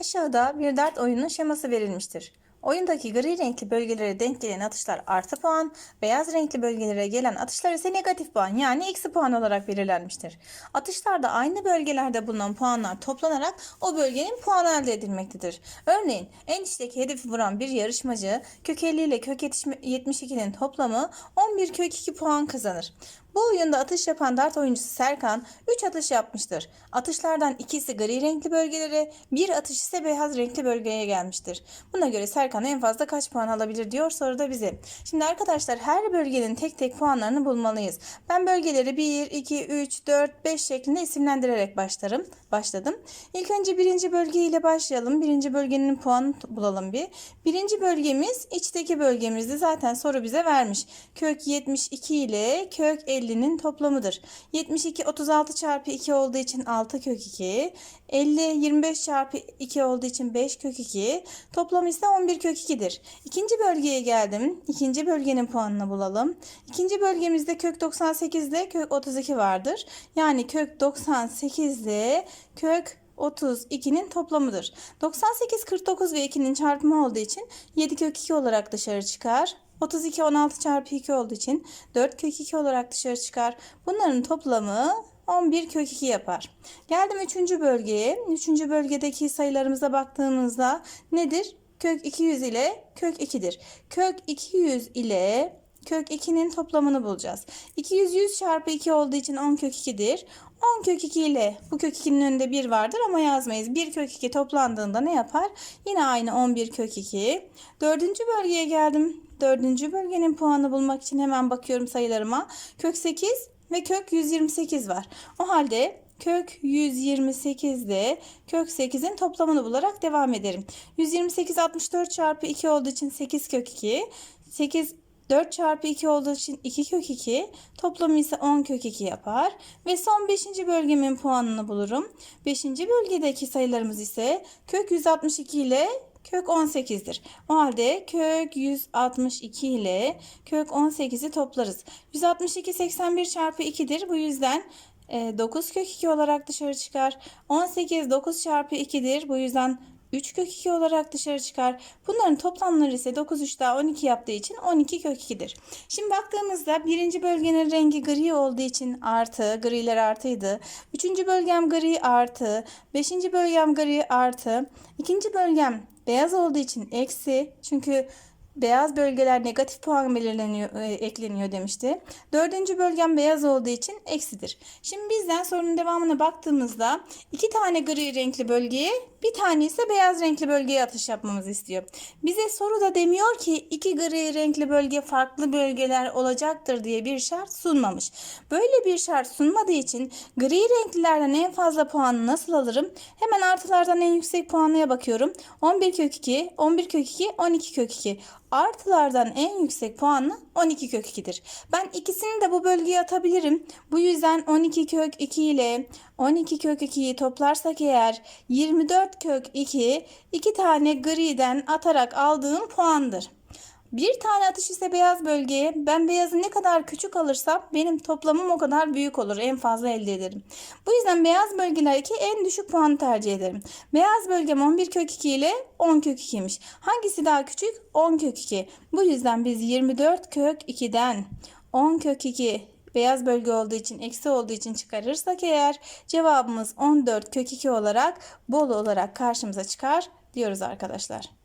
Aşağıda bir dart oyunun şeması verilmiştir. Oyundaki gri renkli bölgelere denk gelen atışlar artı puan, beyaz renkli bölgelere gelen atışlar ise negatif puan yani eksi puan olarak belirlenmiştir. Atışlarda aynı bölgelerde bulunan puanlar toplanarak o bölgenin puanı elde edilmektedir. Örneğin en içteki hedefi vuran bir yarışmacı kök 50 ile kök 72'nin toplamı 11 kök 2 puan kazanır. Bu oyunda atış yapan dart oyuncusu Serkan 3 atış yapmıştır. Atışlardan ikisi gri renkli bölgelere, bir atış ise beyaz renkli bölgeye gelmiştir. Buna göre Serkan en fazla kaç puan alabilir diyor soruda bize. Şimdi arkadaşlar her bölgenin tek tek puanlarını bulmalıyız. Ben bölgeleri 1, 2, 3, 4, 5 şeklinde isimlendirerek başlarım. Başladım. İlk önce birinci bölge ile başlayalım. Birinci bölgenin puanını bulalım bir. Birinci bölgemiz içteki bölgemizdi. Zaten soru bize vermiş. Kök 72 ile kök 50'nin toplamıdır. 72 36 çarpı 2 olduğu için 6 kök 2. 50 25 çarpı 2 olduğu için 5 kök 2. Toplam ise 11 kök 2'dir. İkinci bölgeye geldim. İkinci bölgenin puanını bulalım. İkinci bölgemizde kök 98 ile kök 32 vardır. Yani kök 98 ile kök 32'nin toplamıdır. 98, 49 ve 2'nin çarpımı olduğu için 7 kök 2 olarak dışarı çıkar. 32 16 çarpı 2 olduğu için 4 kök 2 olarak dışarı çıkar. Bunların toplamı 11 kök 2 yapar. Geldim 3. bölgeye. 3. bölgedeki sayılarımıza baktığımızda nedir? Kök 200 ile kök 2'dir. Kök 200 ile kök 2'nin toplamını bulacağız. 200 100 çarpı 2 olduğu için 10 kök 2'dir. 10 kök 2 ile bu kök 2'nin önünde 1 vardır ama yazmayız. 1 kök 2 toplandığında ne yapar? Yine aynı 11 kök 2. Dördüncü bölgeye geldim. Dördüncü bölgenin puanını bulmak için hemen bakıyorum sayılarıma. Kök 8 ve kök 128 var. O halde kök 128 ile kök 8'in toplamını bularak devam ederim. 128 64 çarpı 2 olduğu için 8 kök 2. 8 4 çarpı 2 olduğu için 2 kök 2. Toplamı ise 10 kök 2 yapar. Ve son 5. bölgemin puanını bulurum. 5. bölgedeki sayılarımız ise kök 162 ile kök 18'dir. O halde kök 162 ile kök 18'i toplarız. 162 81 çarpı 2'dir. Bu yüzden 9 kök 2 olarak dışarı çıkar. 18 9 çarpı 2'dir. Bu yüzden 3 kök 2 olarak dışarı çıkar. Bunların toplamları ise 9 3 daha 12 yaptığı için 12 kök 2'dir. Şimdi baktığımızda birinci bölgenin rengi gri olduğu için artı, griler artıydı. Üçüncü bölgem gri artı, beşinci bölgem gri artı, ikinci bölgem beyaz olduğu için eksi. Çünkü beyaz bölgeler negatif puan belirleniyor, e, ekleniyor demişti. Dördüncü bölgem beyaz olduğu için eksidir. Şimdi bizden sorunun devamına baktığımızda iki tane gri renkli bölgeye bir tane ise beyaz renkli bölgeye atış yapmamızı istiyor. Bize soru da demiyor ki iki gri renkli bölge farklı bölgeler olacaktır diye bir şart sunmamış. Böyle bir şart sunmadığı için gri renklilerden en fazla puanı nasıl alırım? Hemen artılardan en yüksek puanlıya bakıyorum. 11 kök 2, 11 kök 2, 12 kök 2. Artılardan en yüksek puanı 12 kök 2'dir. Ben ikisini de bu bölgeye atabilirim. Bu yüzden 12 kök 2 ile 12 kök 2'yi toplarsak eğer 24 kök 2 iki tane griden atarak aldığım puandır. Bir tane atış ise beyaz bölgeye ben beyazı ne kadar küçük alırsam benim toplamım o kadar büyük olur. En fazla elde ederim. Bu yüzden beyaz bölgelerdeki en düşük puanı tercih ederim. Beyaz bölgem 11 kök 2 ile 10 kök 2'ymiş. Hangisi daha küçük? 10 kök 2. Bu yüzden biz 24 kök 2'den 10 kök 2 beyaz bölge olduğu için eksi olduğu için çıkarırsak eğer cevabımız 14 kök 2 olarak bol olarak karşımıza çıkar diyoruz arkadaşlar.